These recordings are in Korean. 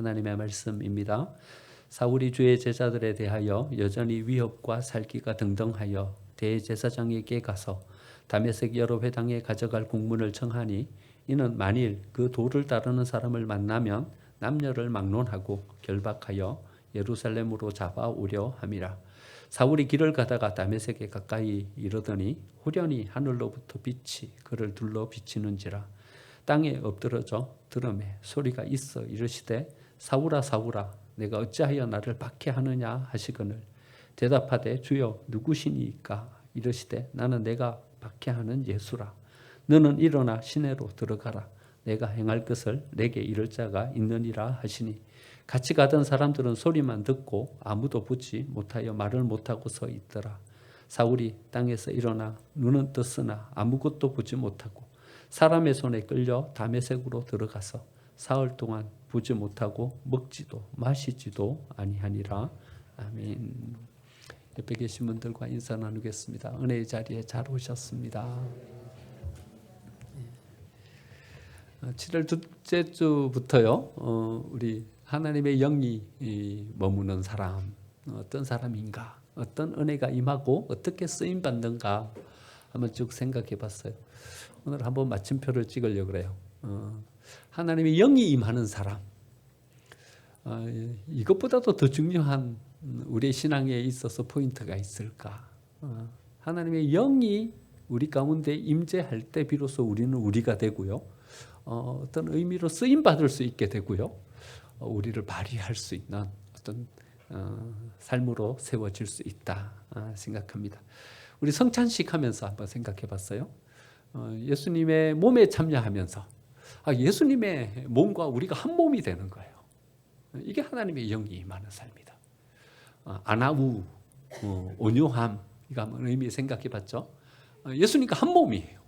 하나님의 말씀입니다. 사울이 주의 제자들에 대하여 여전히 위협과 살기가 등등하여 대제사장에게 가서 다메섹 여러 회당에 가져갈 국문을 청하니 이는 만일 그 도를 따르는 사람을 만나면 남녀를 막론하고 결박하여 예루살렘으로 잡아오려 함이라. 사울이 길을 가다가 다메섹에 가까이 이르더니 후련히 하늘로부터 빛이 그를 둘러 비치는지라 땅에 엎드러져 들음에 소리가 있어 이르시되 사울아 사울아 내가 어찌하여 나를 박해하느냐 하시거늘. 대답하되 주여 누구시니까? 이르시되 나는 내가 박해하는 예수라. 너는 일어나 시내로 들어가라. 내가 행할 것을 내게 이를 자가 있느니라 하시니. 같이 가던 사람들은 소리만 듣고 아무도 붙지 못하여 말을 못하고 서 있더라. 사울이 땅에서 일어나 눈은 떴으나 아무것도 보지 못하고 사람의 손에 끌려 다메섹으로 들어가서 사흘 동안 보지 못하고 먹지도 마시지도 아니하니라 아멘. 옆에 계신 분들과 인사 나누겠습니다. 은혜의 자리에 잘 오셨습니다. 7월 둘째 주부터요. 어, 우리 하나님의 영이 이, 머무는 사람 어떤 사람인가, 어떤 은혜가 임하고 어떻게 쓰임 받는가 한번 쭉 생각해 봤어요. 오늘 한번 마침표를 찍으려 고 그래요. 어, 하나님의 영이 임하는 사람. 어, 이것보다도 더 중요한 우리의 신앙에 있어서 포인트가 있을까? 어, 하나님의 영이 우리 가운데 임재할 때 비로소 우리는 우리가 되고요. 어, 어떤 의미로 쓰임 받을 수 있게 되고요. 어, 우리를 발휘할 수 있는 어떤 어, 삶으로 세워질 수 있다 아, 생각합니다. 우리 성찬식 하면서 한번 생각해 봤어요. 어, 예수님의 몸에 참여하면서 아, 예수님의 몸과 우리가 한 몸이 되는 거예요. 이게 하나님의 영이 임하는 삶이다. 어, 아나우, 어, 온유함 이거 한번 의미 생각해 봤죠. 어, 예수님과 한 몸이에요.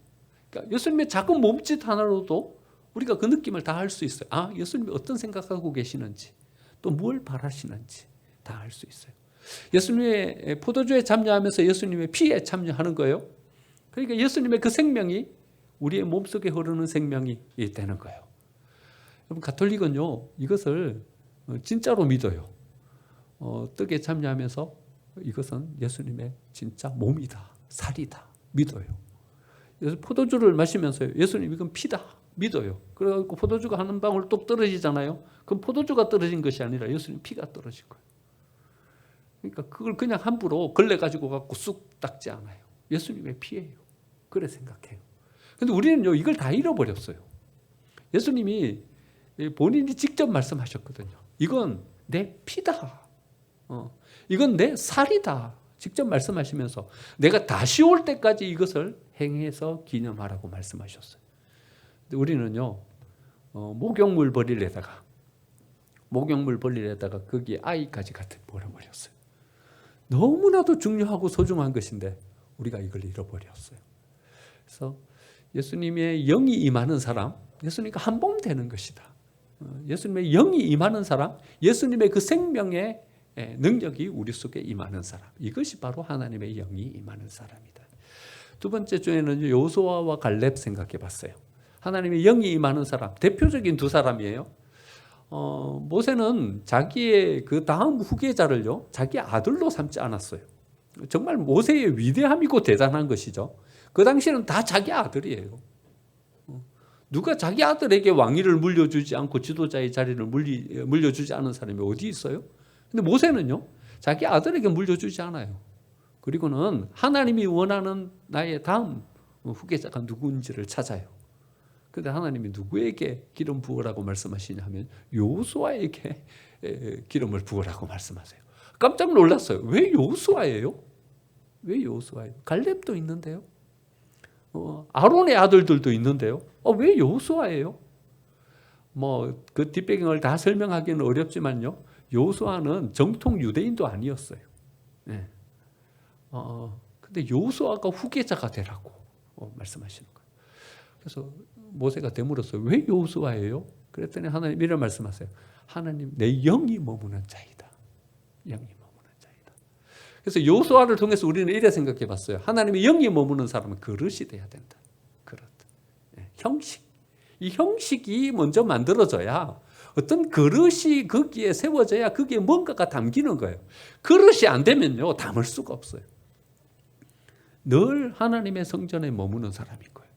그러니까 예수님의 작은 몸짓 하나로도 우리가 그 느낌을 다할수 있어요. 아, 예수님이 어떤 생각하고 계시는지, 또 뭘 바라시는지 다 알 수 있어요. 예수님의 포도주에 참여하면서 예수님의 피에 참여하는 거예요. 그러니까 예수님의 그 생명이 우리의 몸속에 흐르는 생명이 되는 거예요. 여러분, 가톨릭은요, 이것을 진짜로 믿어요. 어, 떡에 참여하면서 이것은 예수님의 진짜 몸이다, 살이다, 믿어요. 그래서 포도주를 마시면서 예수님 이건 피다, 믿어요. 그래갖고 포도주가 한 방울 똑 떨어지잖아요. 그럼 포도주가 떨어진 것이 아니라 예수님 피가 떨어진 거예요. 그러니까 그걸 그냥 함부로 걸레 가지고 갖고 쑥 닦지 않아요. 예수님의 피예요. 그래 생각해요. 근데 우리는요 이걸 다 잃어버렸어요. 예수님이 본인이 직접 말씀하셨거든요. 이건 내 피다. 어, 이건 내 살이다. 직접 말씀하시면서 내가 다시 올 때까지 이것을 행해서 기념하라고 말씀하셨어요. 우리는요 어, 목욕물 버리려다가 목욕물 버리려다가 거기에 아이까지 같이 버려버렸어요. 너무나도 중요하고 소중한 것인데 우리가 이걸 잃어버렸어요. 그래서 예수님의 영이 임하는 사람, 예수님과 한몸 되는 것이다. 어, 예수님의 영이 임하는 사람, 예수님의 그 생명의 능력이 우리 속에 임하는 사람. 이것이 바로 하나님의 영이 임하는 사람이다. 두 번째 주에는 요소아와 갈렙 생각해 봤어요. 하나님의 영이 임하는 사람, 대표적인 두 사람이에요. 어, 모세는 자기의 그 다음 후계자를요, 자기 아들로 삼지 않았어요. 정말 모세의 위대함이고 대단한 것이죠. 그 당시에는 다 자기 아들이에요. 어, 누가 자기 아들에게 왕위를 물려주지 않고 지도자의 자리를 물리, 물려주지 않은 사람이 어디 있어요? 근데 모세는요, 자기 아들에게 물려주지 않아요. 그리고는 하나님이 원하는 나의 다음 후계자가 누구인지를 찾아요. 근데 하나님이 누구에게 기름 부으라고 말씀하시냐 하면 요수아에게 기름을 부으라고 말씀하세요. 깜짝 놀랐어요. 왜 요수아예요? 왜 요수아예요? 갈렙도 있는데요. 어, 아론의 아들들도 있는데요. 어, 왜 요수아예요? 뭐 그 뒷배경을 다 설명하기는 어렵지만요. 요수아는 정통 유대인도 아니었어요. 네. 어, 근데 요수아가 후계자가 되라고 어, 말씀하시는 거예요. 그래서 모세가 되물었어요. 왜 요수아예요? 그랬더니 하나님 이런 말씀하세요. 하나님 내 영이 머무는 자이다. 영이. 그래서 요수아를 통해서 우리는 이래 생각해 봤어요. 하나님의 영이 머무는 사람은 그릇이 돼야 된다. 그릇. 네, 형식. 이 형식이 먼저 만들어져야 어떤 그릇이 거기에 세워져야 거기에 뭔가가 담기는 거예요. 그릇이 안 되면요 담을 수가 없어요. 늘 하나님의 성전에 머무는 사람인 거예요.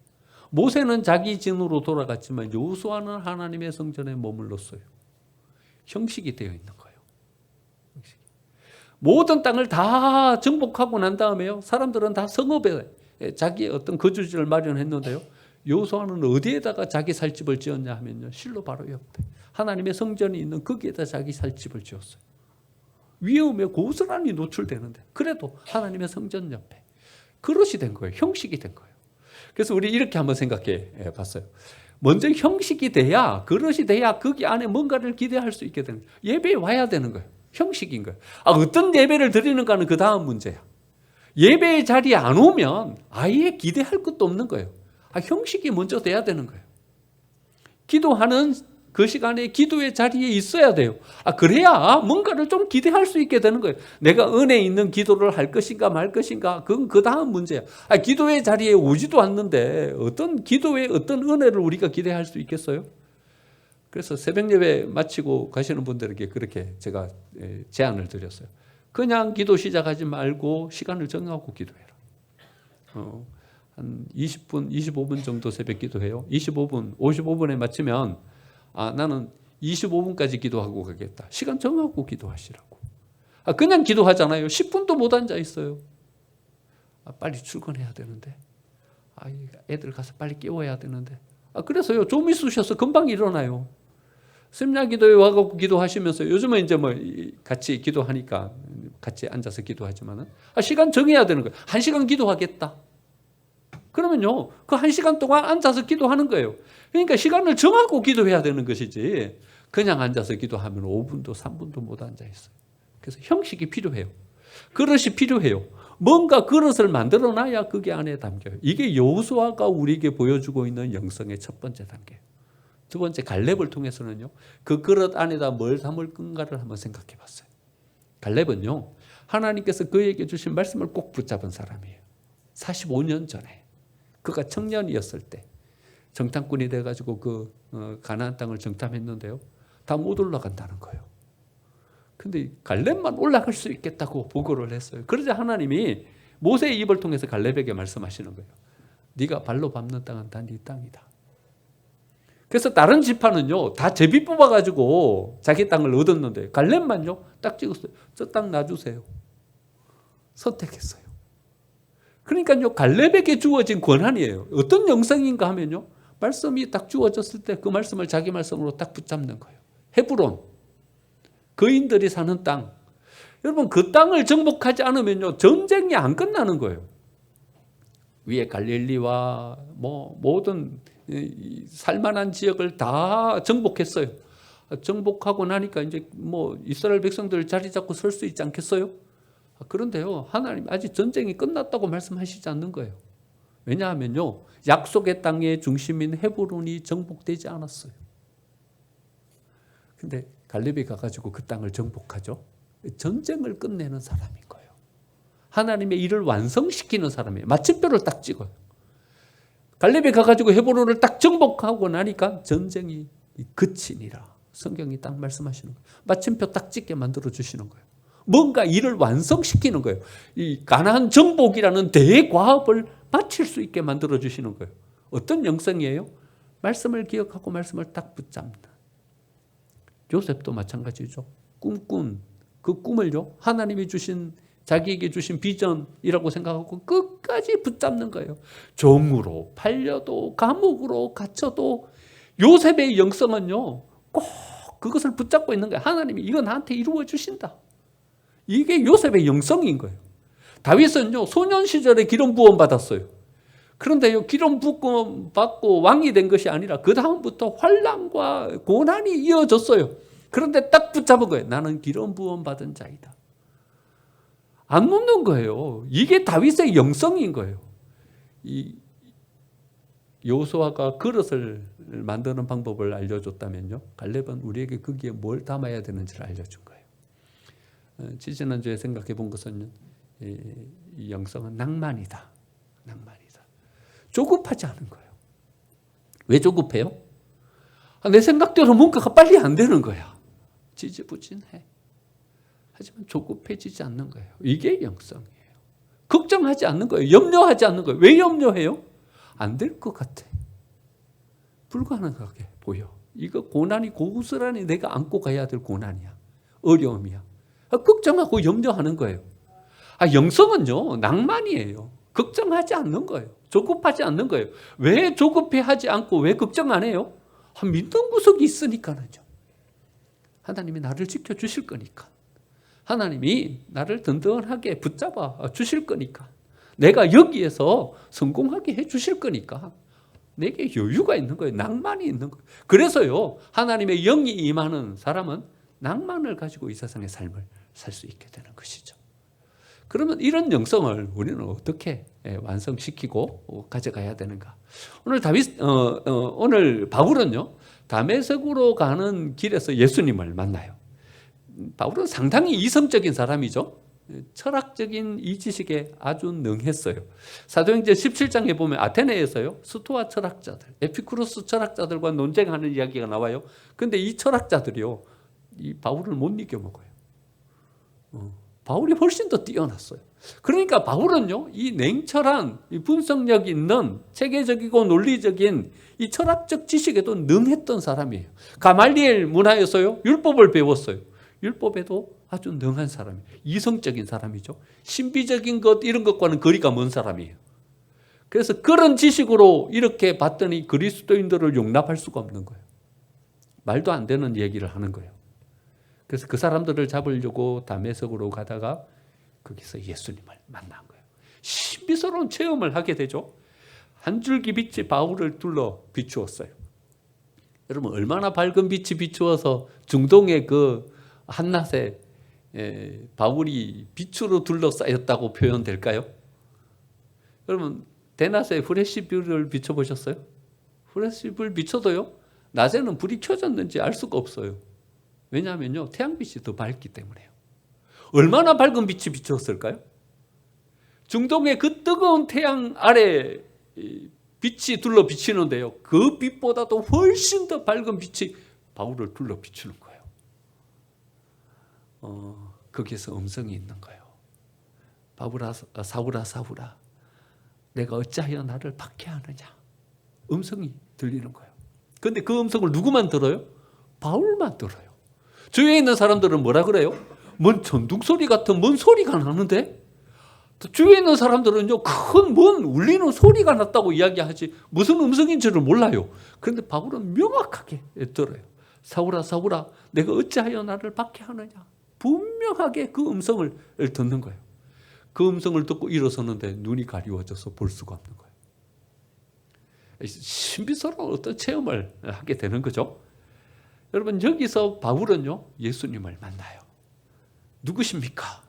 모세는 자기 진으로 돌아갔지만 요수아는 하나님의 성전에 머물렀어요. 형식이 되어 있는 거예요. 모든 땅을 다 정복하고 난 다음에요. 사람들은 다 성읍에 자기 어떤 거주지를 마련했는데요. 요수아는 어디에다가 자기 살집을 지었냐 하면요. 실로 바로 옆에 하나님의 성전이 있는 거기에다 자기 살집을 지었어요. 위험에 고스란히 노출되는데 그래도 하나님의 성전 옆에 그릇이 된 거예요. 형식이 된 거예요. 그래서 우리 이렇게 한번 생각해 봤어요. 먼저 형식이 돼야 그릇이 돼야 거기 안에 뭔가를 기대할 수 있게 되는. 예배에 와야 되는 거예요. 형식인 거예요. 아, 어떤 예배를 드리는가는 그 다음 문제야. 예배의 자리에 안 오면 아예 기대할 것도 없는 거예요. 아, 형식이 먼저 돼야 되는 거예요. 기도하는 그 시간에 기도의 자리에 있어야 돼요. 아, 그래야 뭔가를 좀 기대할 수 있게 되는 거예요. 내가 은혜 있는 기도를 할 것인가 말 것인가, 그건 그 다음 문제야. 아, 기도의 자리에 오지도 않는데 어떤 기도의 어떤 은혜를 우리가 기대할 수 있겠어요? 그래서 새벽 예배 마치고 가시는 분들에게 그렇게 제가 제안을 드렸어요. 그냥 기도 시작하지 말고 시간을 정하고 기도해라. 어, 한 20분, 25분 정도 새벽 기도해요. 25분, 55분에 마치면 아, 나는 25분까지 기도하고 가겠다. 시간 정하고 기도하시라고. 아, 그냥 기도하잖아요. 10분도 못 앉아 있어요. 아, 빨리 출근해야 되는데. 아, 애들 가서 빨리 깨워야 되는데. 아, 그래서요. 좀 있으셔서 금방 일어나요. Sem냐 기도에 와갖고 기도하시면서 요즘은 이제 뭐 같이 기도하니까 같이 앉아서 기도하지만은 아, 시간 정해야 되는 거예요. 한 시간 기도하겠다. 그러면요, 그 한 시간 동안 앉아서 기도하는 거예요. 그러니까 시간을 정하고 기도해야 되는 것이지, 그냥 앉아서 기도하면 5분도 3분도 못 앉아 있어요. 그래서 형식이 필요해요. 그릇이 필요해요. 뭔가 그릇을 만들어 놔야 그게 안에 담겨요. 이게 여호수아가 우리에게 보여주고 있는 영성의 첫 번째 단계예요. 두 번째 갈렙을 통해서는요. 그 그릇 안에다 뭘 담을 건가를 한번 생각해 봤어요. 갈렙은요. 하나님께서 그에게 주신 말씀을 꼭 붙잡은 사람이에요. 45년 전에 그가 청년이었을 때 정탐꾼이 돼 가지고 그 어, 가나안 땅을 정탐했는데요. 다 못 올라간다는 거예요. 근데 갈렙만 올라갈 수 있겠다고 보고를 했어요. 그러자 하나님이 모세의 입을 통해서 갈렙에게 말씀하시는 거예요. 네가 발로 밟는 땅은 다네 땅이다. 그래서 다른 지파는요 다 제비 뽑아가지고 자기 땅을 얻었는데 갈렙만요 딱 찍었어요. 저 땅 놔주세요. 선택했어요. 그러니까요 갈렙에게 주어진 권한이에요. 어떤 영성인가 하면요 말씀이 딱 주어졌을 때 그 말씀을 자기 말씀으로 딱 붙잡는 거예요. 헤브론 거인들이 사는 땅. 여러분 그 땅을 정복하지 않으면요 전쟁이 안 끝나는 거예요. 위에 갈릴리와 뭐 모든 살만한 지역을 다 정복했어요. 정복하고 나니까 이제 뭐 이스라엘 백성들 자리 잡고 설 수 있지 않겠어요? 그런데요, 하나님 아직 전쟁이 끝났다고 말씀하시지 않는 거예요. 왜냐하면요, 약속의 땅의 중심인 헤브론이 정복되지 않았어요. 근데 갈렙이 가가지고 그 땅을 정복하죠. 전쟁을 끝내는 사람인 거예요. 하나님의 일을 완성시키는 사람이에요. 마침표를 딱 찍어요. 갈렙이 가가지고 헤브론을 딱 정복하고 나니까 전쟁이 그치니라. 성경이 딱 말씀하시는 거예요. 마침표 딱 찍게 만들어 주시는 거예요. 뭔가 일을 완성시키는 거예요. 이 가나안 정복이라는 대과업을 마칠 수 있게 만들어 주시는 거예요. 어떤 영성이에요? 말씀을 기억하고 말씀을 딱 붙잡는다. 요셉도 마찬가지죠. 꿈꾼 그 꿈을요 하나님이 주신 자기에게 주신 비전이라고 생각하고 끝까지 붙잡는 거예요. 종으로 팔려도 감옥으로 갇혀도 요셉의 영성은요 꼭 그것을 붙잡고 있는 거예요. 하나님이 이거 나한테 이루어 주신다. 이게 요셉의 영성인 거예요. 다윗은요 소년 시절에 기름 부음 받았어요. 그런데요 기름 부음 받고 왕이 된 것이 아니라 그 다음부터 환란과 고난이 이어졌어요. 그런데 딱 붙잡은 거예요. 나는 기름 부음 받은 자이다. 안 놓는 거예요. 이게 다윗의 영성인 거예요. 이 여호수아가 그릇을 만드는 방법을 알려줬다면요. 갈렙은 우리에게 거기에 뭘 담아야 되는지를 알려준 거예요. 어, 지지난주에 생각해 본 것은 이 영성은 낭만이다. 낭만이다. 조급하지 않은 거예요. 왜 조급해요? 아, 내 생각대로 뭔가가 빨리 안 되는 거야. 지지부진해. 하지만 조급해지지 않는 거예요. 이게 영성이에요. 걱정하지 않는 거예요. 염려하지 않는 거예요. 왜 염려해요? 안 될 것 같아. 불가능하게 보여. 이거 고난이 고스란히 내가 안고 가야 될 고난이야. 어려움이야. 아, 걱정하고 염려하는 거예요. 아, 영성은요, 낭만이에요. 걱정하지 않는 거예요. 조급하지 않는 거예요. 왜 조급해 하지 않고 왜 걱정 안 해요? 한 믿는 구석이 있으니까는요. 하나님이 나를 지켜주실 거니까. 하나님이 나를 든든하게 붙잡아 주실 거니까. 내가 여기에서 성공하게 해 주실 거니까. 내게 여유가 있는 거예요. 낭만이 있는 거예요. 그래서요, 하나님의 영이 임하는 사람은 낭만을 가지고 이 세상의 삶을 살 수 있게 되는 것이죠. 그러면 이런 영성을 우리는 어떻게 예, 완성시키고 가져가야 되는가? 오늘 다윗, 어, 어, 오늘 바울은요, 다메섹으로 가는 길에서 예수님을 만나요. 바울은 상당히 이성적인 사람이죠. 철학적인 이 지식에 아주 능했어요. 사도행전 17장에 보면 아테네에서요. 스토아 철학자들, 에피쿠로스 철학자들과 논쟁하는 이야기가 나와요. 근데 이 철학자들이요. 이 바울을 못 이겨 먹어요. 어, 바울이 훨씬 더 뛰어났어요. 그러니까 바울은요. 이 냉철한 이 분석력 있는 체계적이고 논리적인 이 철학적 지식에도 능했던 사람이에요. 가말리엘 문화에서요. 율법을 배웠어요. 율법에도 아주 능한 사람이에요. 이성적인 사람이죠. 신비적인 것 이런 것과는 거리가 먼 사람이에요. 그래서 그런 지식으로 이렇게 봤더니 그리스도인들을 용납할 수가 없는 거예요. 말도 안 되는 얘기를 하는 거예요. 그래서 그 사람들을 잡으려고 담에석으로 가다가 거기서 예수님을 만난 거예요. 신비스러운 체험을 하게 되죠. 한 줄기 빛이 바울을 둘러 비추었어요. 여러분 얼마나 밝은 빛이 비추어서 중동의 그 한낮에 바울이 빛으로 둘러싸였다고 표현될까요? 여러분 대낮에 후레시불을 비춰보셨어요? 후레시불 비춰도요 낮에는 불이 켜졌는지 알 수가 없어요. 왜냐하면요 태양빛이 더 밝기 때문에요. 얼마나 밝은 빛이 비쳤을까요? 중동의 그 뜨거운 태양 아래 빛이 둘러 비치는데요. 그 빛보다도 훨씬 더 밝은 빛이 바울을 둘러 비추는 거예요. 어, 거기에서 음성이 있는 거예요. 바울아, 사울아, 사울아, 내가 어찌하여 나를 박해하느냐? 음성이 들리는 거예요. 근데 그 음성을 누구만 들어요? 바울만 들어요. 주위에 있는 사람들은 뭐라 그래요? 뭔 전둥 소리 같은 뭔 소리가 나는데? 주위에 있는 사람들은요, 큰 뭔 울리는 소리가 났다고 이야기하지 무슨 음성인지를 몰라요. 그런데 바울은 명확하게 들어요. 사울아, 사울아, 내가 어찌하여 나를 박해하느냐? 분명하게 그 음성을 듣는 거예요. 그 음성을 듣고 일어서는데 눈이 가리워져서 볼 수가 없는 거예요. 신비스러운 어떤 체험을 하게 되는 거죠. 여러분, 여기서 바울은요, 예수님을 만나요. 누구십니까?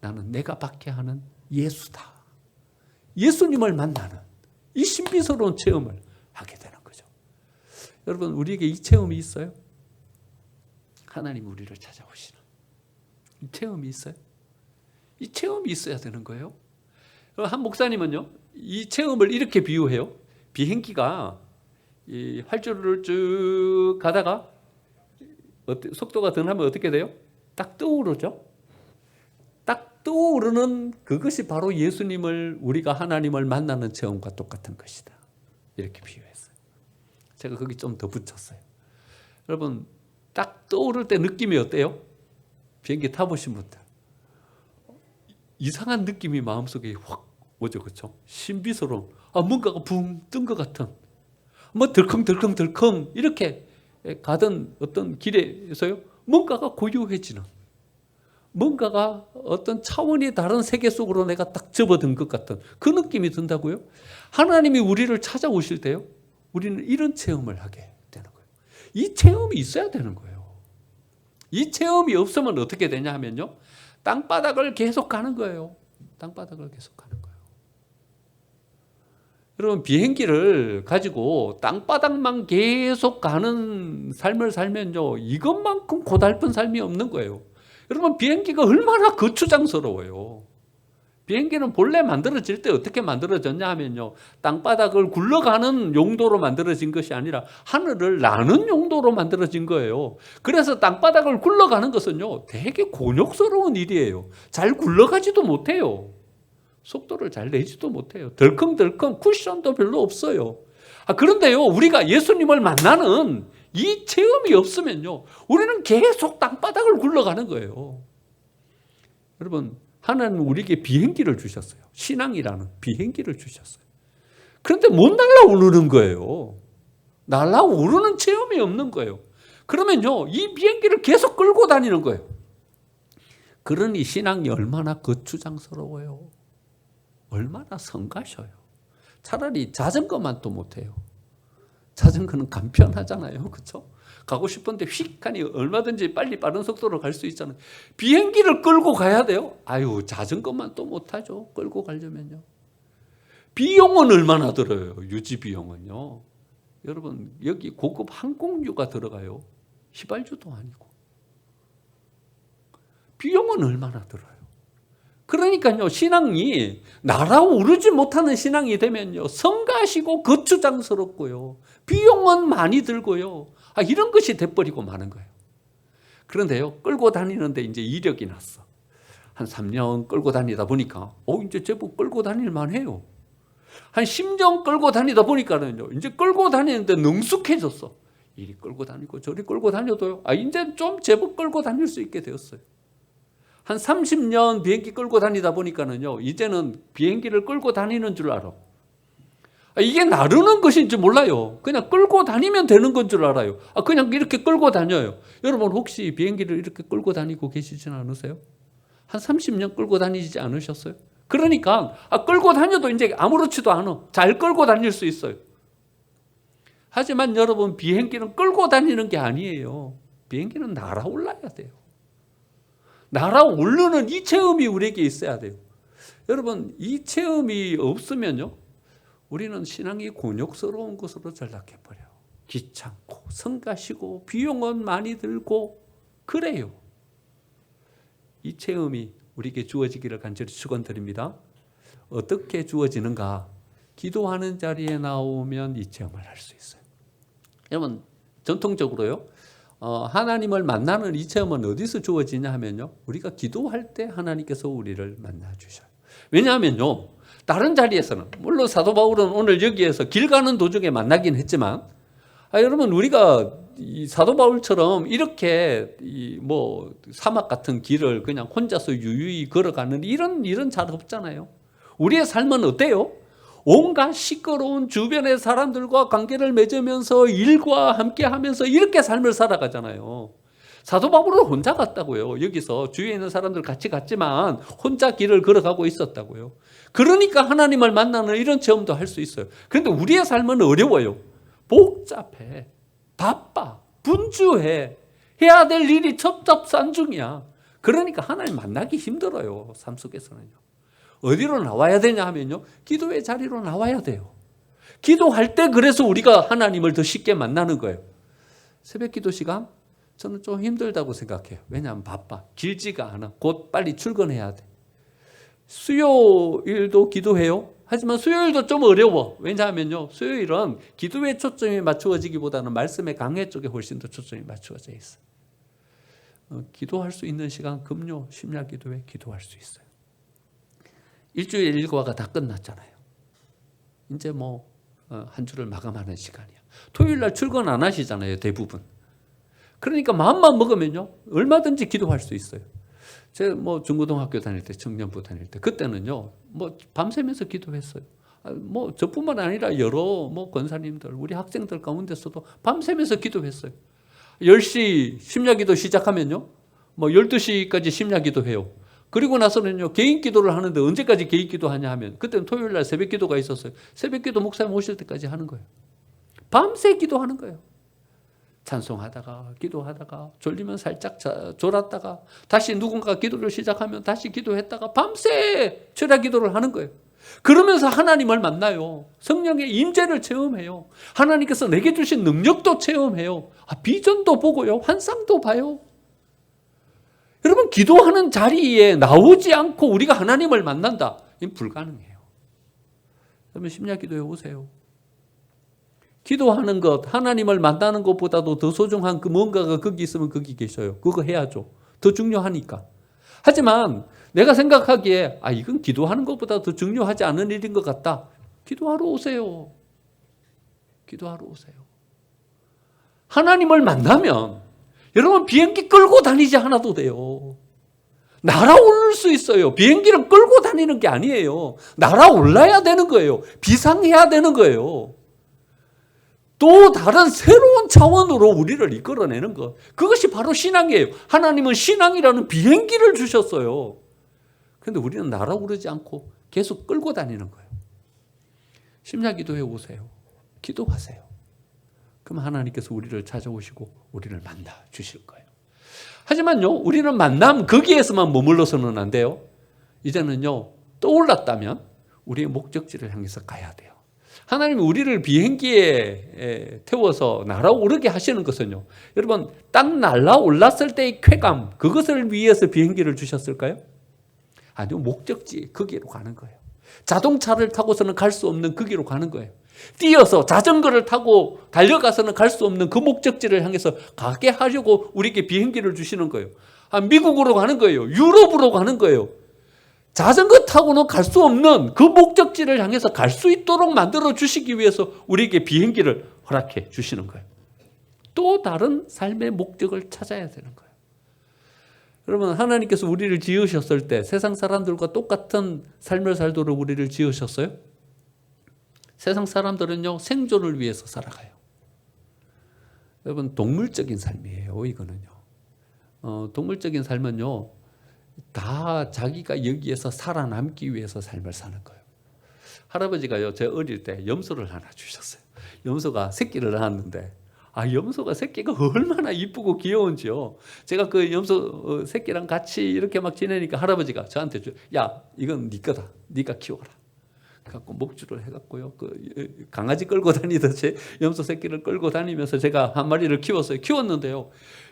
나는 내가 받게 하는 예수다. 예수님을 만나는 이 신비스러운 체험을 하게 되는 거죠. 여러분, 우리에게 이 체험이 있어요? 하나님 우리를 찾아오시는 이 체험이 있어요? 이 체험이 있어야 되는 거예요. 한 목사님은요, 이 체험을 이렇게 비유해요. 비행기가 이 활주로를 쭉 가다가 속도가 더 나면 어떻게 돼요? 딱 떠오르죠. 딱 떠오르는 그것이 바로 예수님을 우리가 하나님을 만나는 체험과 똑같은 것이다. 이렇게 비유했어요. 제가 거기 좀 더 붙였어요. 여러분 딱 떠오를 때 느낌이 어때요? 비행기 타보신 분들 이상한 느낌이 마음속에 확 오죠, 그렇죠? 신비스러운 아 뭔가가 붕 뜬 것 같은 뭐 덜컹덜컹 덜컹 이렇게 가던 어떤 길에서요 뭔가가 고요해지는 뭔가가 어떤 차원이 다른 세계 속으로 내가 딱 접어든 것 같은 그 느낌이 든다고요. 하나님이 우리를 찾아오실 때요 우리는 이런 체험을 하게 되는 거예요. 이 체험이 있어야 되는 거예요. 이 체험이 없으면 어떻게 되냐 하면요. 땅바닥을 계속 가는 거예요. 땅바닥을 계속 가는 거예요. 여러분, 비행기를 가지고 땅바닥만 계속 가는 삶을 살면요. 이것만큼 고달픈 삶이 없는 거예요. 여러분, 비행기가 얼마나 거추장스러워요. 비행기는 본래 만들어질 때 어떻게 만들어졌냐 하면요. 땅바닥을 굴러가는 용도로 만들어진 것이 아니라 하늘을 나는 용도로 만들어진 거예요. 그래서 땅바닥을 굴러가는 것은요. 되게 곤욕스러운 일이에요. 잘 굴러가지도 못해요. 속도를 잘 내지도 못해요. 덜컹덜컹 쿠션도 별로 없어요. 아, 그런데요. 우리가 예수님을 만나는 이 체험이 없으면요. 우리는 계속 땅바닥을 굴러가는 거예요. 여러분, 하나님은 우리에게 비행기를 주셨어요. 신앙이라는 비행기를 주셨어요. 그런데 못 날아오르는 거예요. 날아오르는 체험이 없는 거예요. 그러면요, 이 비행기를 계속 끌고 다니는 거예요. 그러니 신앙이 얼마나 거추장스러워요. 얼마나 성가셔요. 차라리 자전거만 또 못해요. 자전거는 간편하잖아요. 그렇죠? 가고 싶은데 휙 하니 얼마든지 빨리 빠른 속도로 갈 수 있잖아요. 비행기를 끌고 가야 돼요. 아유, 자전거만 또 못하죠. 끌고 가려면요. 비용은 얼마나 들어요? 유지 비용은요. 여러분, 여기 고급 항공유가 들어가요. 휘발유도 아니고. 비용은 얼마나 들어요? 그러니까요, 신앙이 날아오르지 못하는 신앙이 되면요, 성가시고 거추장스럽고요, 비용은 많이 들고요, 아, 이런 것이 돼버리고 마는 거예요. 그런데요, 끌고 다니는데 이제 이력이 났어. 한 3년 끌고 다니다 보니까, 어, 이제 제법 끌고 다닐만 해요. 한 10년 끌고 다니다 보니까는요, 이제 끌고 다니는데 능숙해졌어. 이리 끌고 다니고 저리 끌고 다녀도요, 아, 이제 좀 제법 끌고 다닐 수 있게 되었어요. 한 30년 비행기 끌고 다니다 보니까는요, 이제는 비행기를 끌고 다니는 줄 알아. 아, 이게 나르는 것인지 몰라요. 그냥 끌고 다니면 되는 건 줄 알아요. 아, 그냥 이렇게 끌고 다녀요. 여러분 혹시 비행기를 이렇게 끌고 다니고 계시진 않으세요? 한 30년 끌고 다니지 않으셨어요? 그러니까 아, 끌고 다녀도 이제 아무렇지도 않아. 잘 끌고 다닐 수 있어요. 하지만 여러분 비행기는 끌고 다니는 게 아니에요. 비행기는 날아올라야 돼요. 날아오르는 이 체험이 우리에게 있어야 돼요. 여러분 이 체험이 없으면요. 우리는 신앙이 곤욕스러운 것으로 전락해버려요. 귀찮고 성가시고 비용은 많이 들고 그래요. 이 체험이 우리에게 주어지기를 간절히 축원드립니다. 어떻게 주어지는가? 기도하는 자리에 나오면 이 체험을 할 수 있어요. 여러분 전통적으로요. 어, 하나님을 만나는 이 체험은 어디서 주어지냐 하면요. 우리가 기도할 때 하나님께서 우리를 만나 주셔요. 왜냐하면요. 다른 자리에서는 물론 사도 바울은 오늘 여기에서 길 가는 도중에 만나긴 했지만 아, 여러분 우리가 이 사도 바울처럼 이렇게 이 뭐 사막 같은 길을 그냥 혼자서 유유히 걸어가는 이런 일은 잘 없잖아요. 우리의 삶은 어때요? 온갖 시끄러운 주변의 사람들과 관계를 맺으면서 일과 함께 하면서 이렇게 삶을 살아가잖아요. 사도 바울은 혼자 갔다고요. 여기서 주위에 있는 사람들 같이 갔지만 혼자 길을 걸어가고 있었다고요. 그러니까 하나님을 만나는 이런 체험도 할 수 있어요. 그런데 우리의 삶은 어려워요. 복잡해. 바빠. 분주해. 해야 될 일이 첩첩산중이야. 그러니까 하나님 만나기 힘들어요. 삶 속에서는요. 어디로 나와야 되냐 하면요. 기도의 자리로 나와야 돼요. 기도할 때 그래서 우리가 하나님을 더 쉽게 만나는 거예요. 새벽 기도 시간 저는 좀 힘들다고 생각해요. 왜냐하면 바빠. 길지가 않아. 곧 빨리 출근해야 돼. 수요일도 기도해요. 하지만 수요일도 좀 어려워. 왜냐하면요. 수요일은 기도에 초점이 맞추어지기보다는 말씀의 강해 쪽에 훨씬 더 초점이 맞추어져 있어. 어, 기도할 수 있는 시간 금요 심야 기도에 기도할 수 있어요. 일주일 일과가 다 끝났잖아요. 이제 뭐한 어, 주를 마감하는 시간이야. 토요일 날 출근 안 하시잖아요, 대부분. 그러니까 마음만 먹으면요, 얼마든지 기도할 수 있어요. 제가 뭐 중고등학교 다닐 때, 청년부 다닐 때, 그때는요, 뭐 밤새면서 기도했어요. 아, 뭐 저뿐만 아니라 여러 뭐 권사님들, 우리 학생들 가운데서도 밤새면서 기도했어요. 10시 심야기도 시작하면요, 뭐 12시까지 심야기도 해요. 그리고 나서는요, 개인 기도를 하는데 언제까지 개인 기도 하냐 하면, 그때는 토요일 날 새벽 기도가 있었어요. 새벽 기도 목사님 오실 때까지 하는 거예요. 밤새 기도하는 거예요. 찬송하다가, 기도하다가, 졸리면 살짝 자, 졸았다가, 다시 누군가 기도를 시작하면 다시 기도했다가, 밤새 철야 기도를 하는 거예요. 그러면서 하나님을 만나요. 성령의 임재를 체험해요. 하나님께서 내게 주신 능력도 체험해요. 아, 비전도 보고요. 환상도 봐요. 여러분 기도하는 자리에 나오지 않고 우리가 하나님을 만난다. 이건 불가능해요. 그러면 심야 기도해 오세요. 기도하는 것, 하나님을 만나는 것보다도 더 소중한 그 뭔가가 거기 있으면 거기 계셔요. 그거 해야죠. 더 중요하니까. 하지만 내가 생각하기에 아 이건 기도하는 것보다 더 중요하지 않은 일인 것 같다. 기도하러 오세요. 기도하러 오세요. 하나님을 만나면 여러분 비행기 끌고 다니지 않아도 돼요. 날아올 수 있어요. 비행기를 끌고 다니는 게 아니에요. 날아올라야 되는 거예요. 비상해야 되는 거예요. 또 다른 새로운 차원으로 우리를 이끌어내는 것. 그것이 바로 신앙이에요. 하나님은 신앙이라는 비행기를 주셨어요. 그런데 우리는 날아오르지 않고 계속 끌고 다니는 거예요. 심야 기도해 오세요. 기도하세요. 그럼 하나님께서 우리를 찾아오시고 우리를 만나 주실 거예요. 하지만요, 우리는 만남 거기에서만 머물러서는 안 돼요. 이제는요, 떠올랐다면 우리의 목적지를 향해서 가야 돼요. 하나님이 우리를 비행기에 태워서 날아오르게 하시는 것은요, 여러분, 딱 날아올랐을 때의 쾌감, 그것을 위해서 비행기를 주셨을까요? 아니요, 목적지, 거기로 가는 거예요. 자동차를 타고서는 갈 수 없는 거기로 가는 거예요. 뛰어서 자전거를 타고 달려가서는 갈 수 없는 그 목적지를 향해서 가게 하려고 우리에게 비행기를 주시는 거예요. 아, 미국으로 가는 거예요. 유럽으로 가는 거예요. 자전거 타고는 갈 수 없는 그 목적지를 향해서 갈 수 있도록 만들어 주시기 위해서 우리에게 비행기를 허락해 주시는 거예요. 또 다른 삶의 목적을 찾아야 되는 거예요. 여러분, 하나님께서 우리를 지으셨을 때 세상 사람들과 똑같은 삶을 살도록 우리를 지으셨어요? 세상 사람들은요, 생존을 위해서 살아가요. 여러분, 동물적인 삶이에요, 이거는요. 어, 동물적인 삶은요, 다 자기가 여기에서 살아남기 위해서 삶을 사는 거예요. 할아버지가요, 제 어릴 때 염소를 하나 주셨어요. 염소가 새끼를 낳았는데, 아, 염소가 새끼가 얼마나 이쁘고 귀여운지요. 제가 그 염소 어, 새끼랑 같이 이렇게 막 지내니까 할아버지가 저한테 주, 야, 이건 네 거다. 네가 키워라. 갖고 목줄을 해갖고요. 그 강아지 끌고 다니듯이 염소 새끼를 끌고 다니면서 제가 한 마리를 키웠어요. 키웠는데요.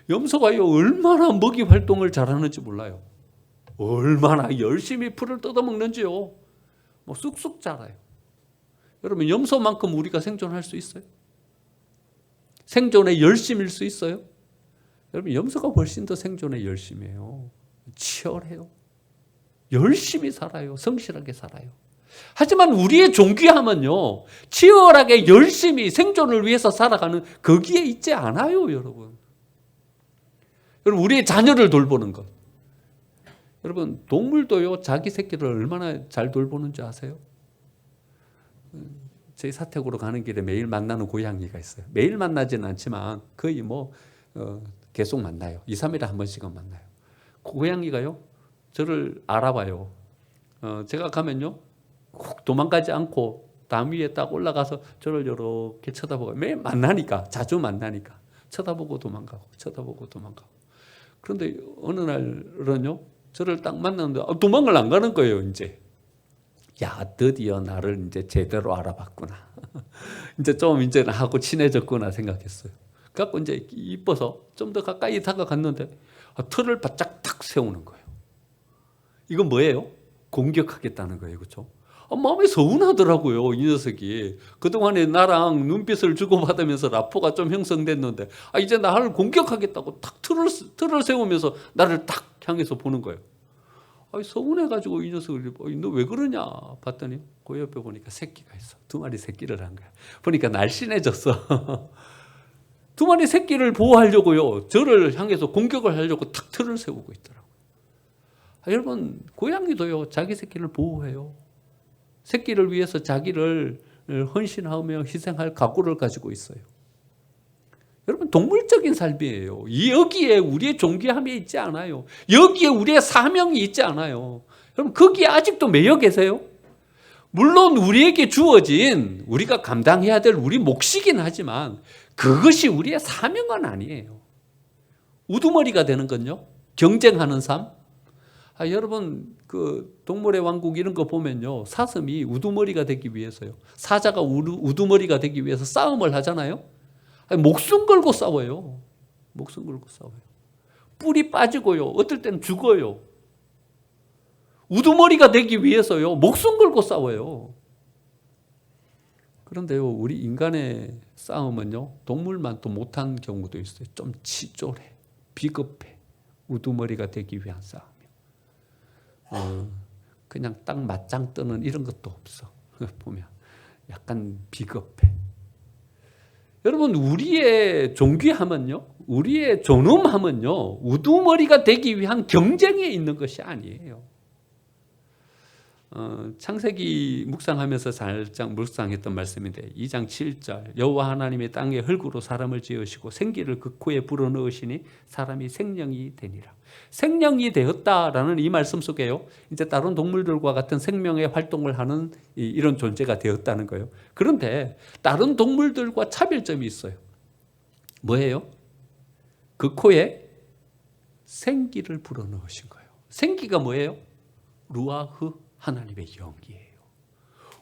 염소가요 얼마나 먹이 활동을 잘하는지 몰라요. 얼마나 열심히 풀을 뜯어먹는지요. 뭐 쑥쑥 자라요. 여러분 염소만큼 우리가 생존할 수 있어요? 생존의 열심일 수 있어요? 여러분 염소가 훨씬 더 생존의 열심이에요. 치열해요. 열심히 살아요. 성실하게 살아요. 하지만 우리의 존귀함은요, 치열하게 열심히 생존을 위해서 살아가는 거기에 있지 않아요, 여러분. 여러분, 우리의 자녀를 돌보는 것. 여러분, 동물도요, 자기 새끼를 얼마나 잘 돌보는지 아세요? 저희 사택으로 가는 길에 매일 만나는 고양이가 있어요. 매일 만나지는 않지만 거의 뭐, 어, 계속 만나요. 2, 3일에 한 번씩은 만나요. 그 고양이가요, 저를 알아봐요. 어, 제가 가면요, 꼭 도망가지 않고 담 위에 딱 올라가서 저를 이렇게 쳐다보고 매일 만나니까 자주 만나니까 쳐다보고 도망가고 쳐다보고 도망가고 그런데 어느 날은요 저를 딱 만났는데 아, 도망을 안 가는 거예요 이제. 야 드디어 나를 이제 제대로 알아봤구나. 이제 좀 이제 하고 친해졌구나 생각했어요. 갖고 이제 이뻐서 좀 더 가까이 다가갔는데 아, 털을 바짝 탁 세우는 거예요. 이건 뭐예요? 공격하겠다는 거예요 그렇죠 아, 마음이 서운하더라고요, 이 녀석이. 그동안에 나랑 눈빛을 주고받으면서 라포가 좀 형성됐는데, 아, 이제 나를 공격하겠다고 탁 틀을, 틀을 세우면서 나를 딱 향해서 보는 거예요. 아, 서운해가지고 이 녀석을, 너 왜 그러냐? 봤더니, 그 옆에 보니까 새끼가 있어. 두 마리 새끼를 한 거야. 보니까 날씬해졌어. 두 마리 새끼를 보호하려고요. 저를 향해서 공격을 하려고 탁 틀을 세우고 있더라고요. 아, 여러분, 고양이도요, 자기 새끼를 보호해요. 새끼를 위해서 자기를 헌신하며 희생할 각오를 가지고 있어요. 여러분 동물적인 삶이에요. 여기에 우리의 존귀함이 있지 않아요. 여기에 우리의 사명이 있지 않아요. 여러분 거기에 아직도 매여 계세요? 물론 우리에게 주어진 우리가 감당해야 될 우리 몫이긴 하지만 그것이 우리의 사명은 아니에요. 우두머리가 되는 건요. 경쟁하는 삶, 아, 여러분 그 동물의 왕국 이런 거 보면요 사슴이 우두머리가 되기 위해서요 사자가 우두, 우두머리가 되기 위해서 싸움을 하잖아요 아니, 목숨 걸고 싸워요 목숨 걸고 싸워요 뿔이 빠지고요. 어떨 때는 죽어요. 우두머리가 되기 위해서요. 목숨 걸고 싸워요. 그런데요, 우리 인간의 싸움은요, 동물만 또 못한 경우도 있어요. 좀 치졸해, 비겁해, 우두머리가 되기 위한 싸움이요. 어, 그냥 딱 맞짱 뜨는 이런 것도 없어. 보면 약간 비겁해. 여러분 우리의 존귀함은요, 우리의 존엄함은요, 우두머리가 되기 위한 경쟁에 있는 것이 아니에요. 어, 창세기 묵상하면서 살짝 묵상했던 말씀인데 2장 7절 여호와 하나님의 땅에 흙으로 사람을 지으시고 생기를 그 코에 불어넣으시니 사람이 생명이 되니라. 생명이 되었다라는 이 말씀 속에요. 이제 다른 동물들과 같은 생명의 활동을 하는 이- 이런 존재가 되었다는 거예요. 그런데 다른 동물들과 차별점이 있어요. 뭐예요? 그 코에 생기를 불어넣으신 거예요. 생기가 뭐예요? 루아흐 하나님의 영이에요.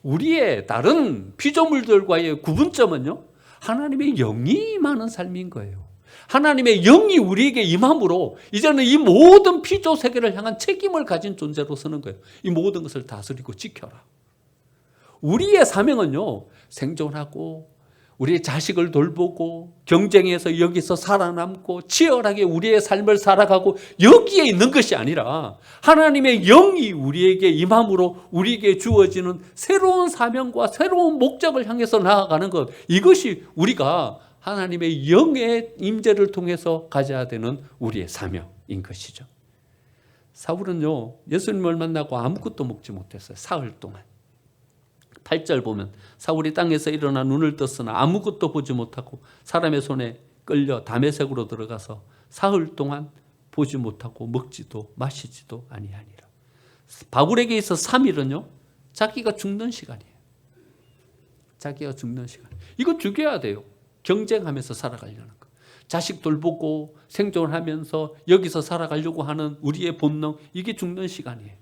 우리의 다른 피조물들과의 구분점은요. 하나님의 영이 많은 삶인 거예요. 하나님의 영이 우리에게 임함으로 이제는 이 모든 피조 세계를 향한 책임을 가진 존재로 서는 거예요. 이 모든 것을 다스리고 지켜라. 우리의 사명은요. 생존하고 우리의 자식을 돌보고 경쟁에서 여기서 살아남고 치열하게 우리의 삶을 살아가고 여기에 있는 것이 아니라 하나님의 영이 우리에게 임함으로 우리에게 주어지는 새로운 사명과 새로운 목적을 향해서 나아가는 것 이것이 우리가 하나님의 영의 임재를 통해서 가져야 되는 우리의 사명인 것이죠. 사울은요 예수님을 만나고 아무것도 먹지 못했어요 사흘 동안. 8절 보면 사울이 땅에서 일어나 눈을 떴으나 아무것도 보지 못하고 사람의 손에 끌려 담에색으로 들어가서 사흘 동안 보지 못하고 먹지도 마시지도 아니하니라. 바울에게 있어 3일은요. 자기가 죽는 시간이에요. 자기가 죽는 시간. 이거 죽여야 돼요. 경쟁하면서 살아가려는 거. 자식 돌보고 생존하면서 여기서 살아가려고 하는 우리의 본능 이게 죽는 시간이에요.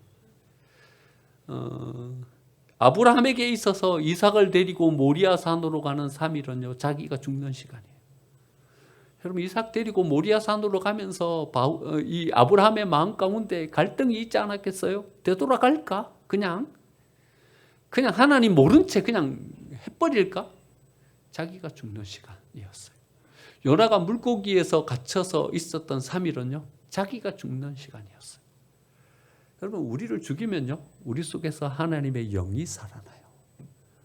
어, 아브라함에게 있어서 이삭을 데리고 모리아 산으로 가는 3일은요. 자기가 죽는 시간이에요. 여러분 이삭 데리고 모리아 산으로 가면서 어, 이 아브라함의 마음 가운데 갈등이 있지 않았겠어요? 되돌아갈까? 그냥 그냥 하나님 모른 채 그냥 해버릴까? 자기가 죽는 시간이었어요. 요나가 물고기에서 갇혀서 있었던 3일은요. 자기가 죽는 시간이었어요. 여러분 우리를 죽이면요. 우리 속에서 하나님의 영이 살아나요.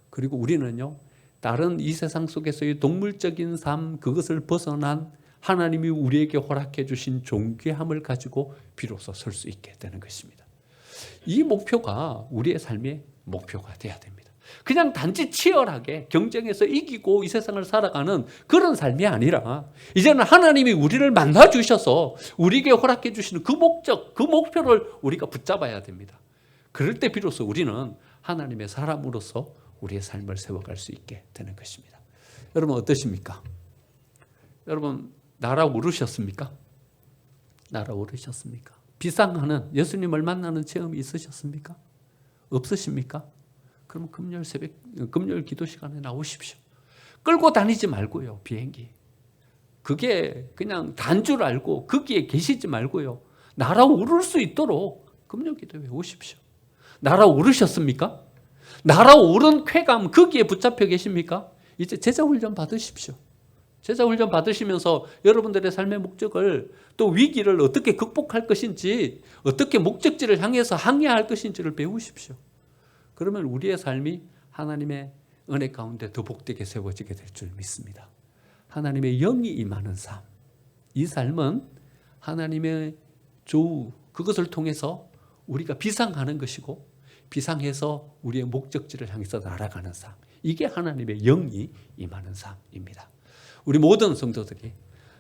그리고 우리는요. 다른 이 세상 속에서의 동물적인 삶 그것을 벗어난 하나님이 우리에게 허락해 주신 존귀함을 가지고 비로소 설 수 있게 되는 것입니다. 이 목표가 우리의 삶의 목표가 돼야 됩니다. 그냥 단지 치열하게 경쟁에서 이기고 이 세상을 살아가는 그런 삶이 아니라 이제는 하나님이 우리를 만나 주셔서 우리에게 허락해 주시는 그 목적, 그 목표를 우리가 붙잡아야 됩니다. 그럴 때 비로소 우리는 하나님의 사람으로서 우리의 삶을 세워갈 수 있게 되는 것입니다. 여러분 어떠십니까? 여러분 날아오르셨습니까? 날아오르셨습니까? 비상하는 예수님을 만나는 체험이 있으셨습니까? 없으십니까? 그럼 금요일 새벽 금요일 기도 시간에 나오십시오. 끌고 다니지 말고요 비행기. 그게 그냥 단 줄 알고 거기에 계시지 말고요 날아오를 수 있도록 금요 기도에 오십시오. 날아오르셨습니까? 날아오른 쾌감 거기에 붙잡혀 계십니까? 이제 제자 훈련 받으십시오. 제자 훈련 받으시면서 여러분들의 삶의 목적을 또 위기를 어떻게 극복할 것인지 어떻게 목적지를 향해서 항해할 것인지를 배우십시오. 그러면 우리의 삶이 하나님의 은혜 가운데 더 복되게 세워지게 될 줄 믿습니다. 하나님의 영이 임하는 삶. 이 삶은 하나님의 조우 그것을 통해서 우리가 비상하는 것이고 비상해서 우리의 목적지를 향해서 날아가는 삶. 이게 하나님의 영이 임하는 삶입니다. 우리 모든 성도들이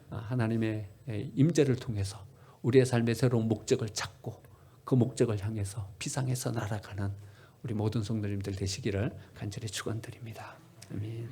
하나님의 임재를 통해서 우리의 삶의 새로운 목적을 찾고 그 목적을 향해서 비상해서 날아가는 우리 모든 성도님들 되시기를 간절히 축원드립니다. 아멘.